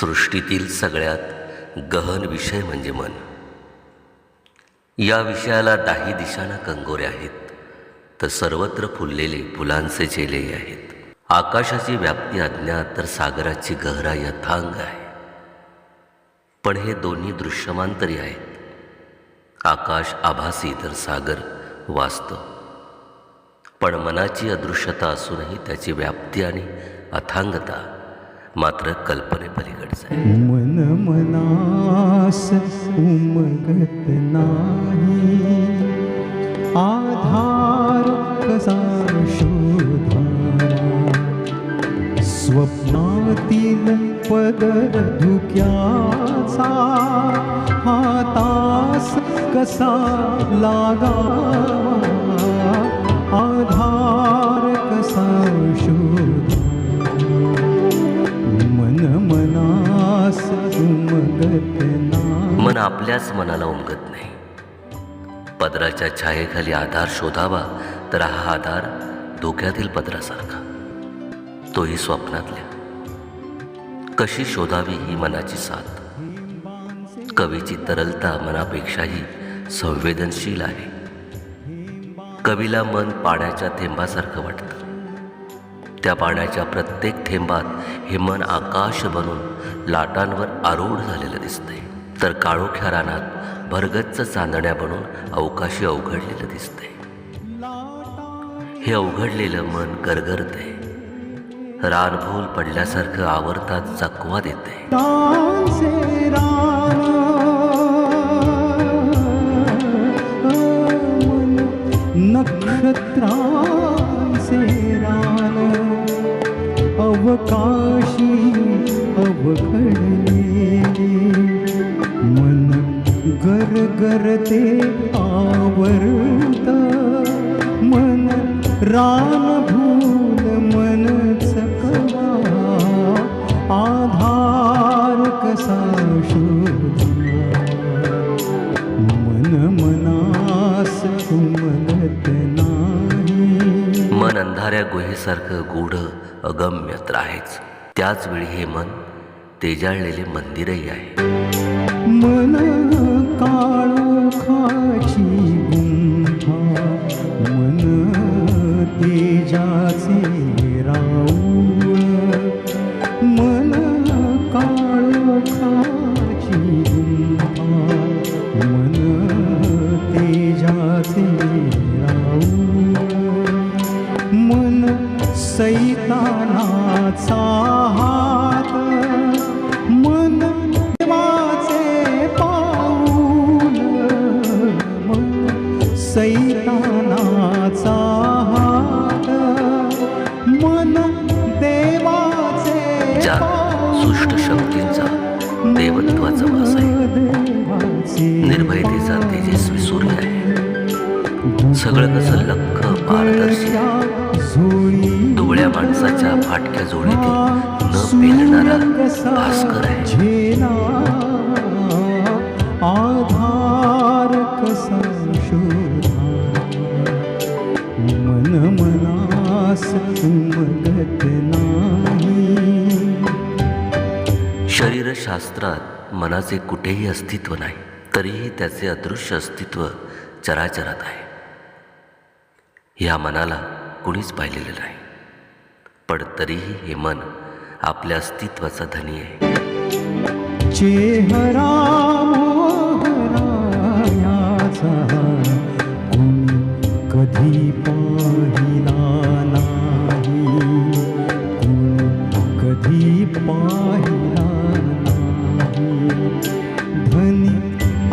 सृष्टीतील सगळ्यात गहन विषय म्हणजे मन. या विषयाला दाही दिशांना कंगोरे आहेत तर सर्वत्र फुललेले फुलांचे चेलेही आहेत. आकाशाची व्याप्ती अज्ञात तर सागराची गहरा यथांग आहे. पण हे दोन्ही दृश्यमान तरी आहेत. आकाश आभासी तर सागर वास्तव. पण मनाची अदृश्यता असूनही त्याची व्याप्ती आणि अथांगता मात्र कल्पनेपलीकडचं आहे मन मनास उमगत नाही. आधार कसा स्वप्नातील पदर धुक्याचा हातास कसा लागावा? आपल्याच मनाला उमगत नाही. पदराच्या छायेखाली आधार शोधावा तर हा आधार धोक्यातील पदरासारखा. तोही स्वप्नातल्या. कशी शोधावी ही मनाची साथ? कवीची तरलता मनापेक्षाही संवेदनशील आहे. कवीला मन पाण्याच्या थेंबासारखं वाटतं. त्या पाण्याच्या प्रत्येक थेंबात हे मन आकाश बनून लाटांवर आरूढ झालेलं दिसतंय. तर काळोख्या रानात भरगच्च चांदण्या बनून अवकाशी अवघडलेलं दिसते हे अवघडलेलं मन गरगरते रानभूल पडल्यासारखं आवर्तात चकवा देते तांचे रान अवकाशी अवघड गरगरते आवर्त. मन रानभूल मन चकवा आधार कसा मन मनास उमगत नाही. मन अंधाऱ्या गुहेसारखं गूढ अगम्य तर आहेच. त्याच वेळी हे मन तेजाळलेले मंदिरही आहे. मन काळोखाची गुंफा मन तेजाचे राऊळ. मन काळोखाची गुंफा मन तेजाचे राऊळ. मन सैतान सैतानाचा हात. मन देवाचे सुष्ट शक्तींचा देवत्वाचा वास आहे निर्भयतेचा तेजस्वी सूर्य आहे. सगळं कसं लख्ख पारदर्शी दुबळ्या माणसाच्या फाटक्या जोडीतील न पेलणारा भास्कर आहे. आधार कसा शास्त्रात मनाचे कुठेही अस्तित्व नाही तरीही त्याचे अदृश्य अस्तित्व चराचरात आहे. ह्या मनाला कुणीच पाहिलेलं नाही पण तरीही हे मन आपल्या अस्तित्वाचा धनी आहे. चेहरा नाही धनी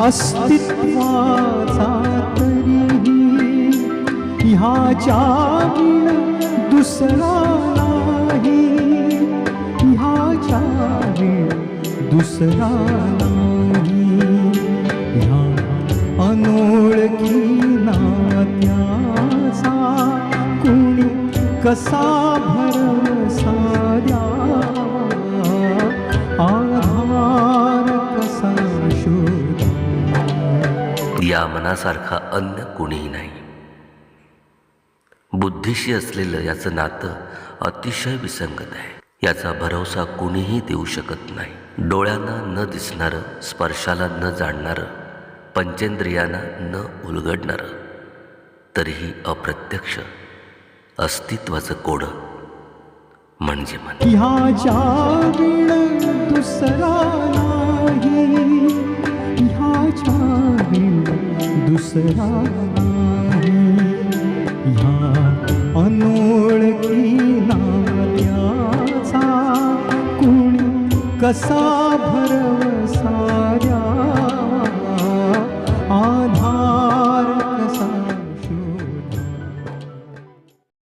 अस्तित्वाचा तरीही ह्याच्या दुसरा नाही. ह्याच्या दुसरा नाही. ह्या अनोळखी नात्याचा कुणी कसा या मनासारखा अन्य कुणीही नाही. बुद्धीशी असलेलं याचं नातं अतिशय विसंगत आहे. याचा भरवसा कुणीही देऊ शकत नाही. डोळ्यांना न दिसणारं स्पर्शाला न जाणणारं पंचेंद्रियांना न उलगडणारं तरीही अप्रत्यक्ष अस्तित्वाचं कोडं म्हणजे मन. दुसरा ह्या अनोळखी नात्याचा कुणी कसा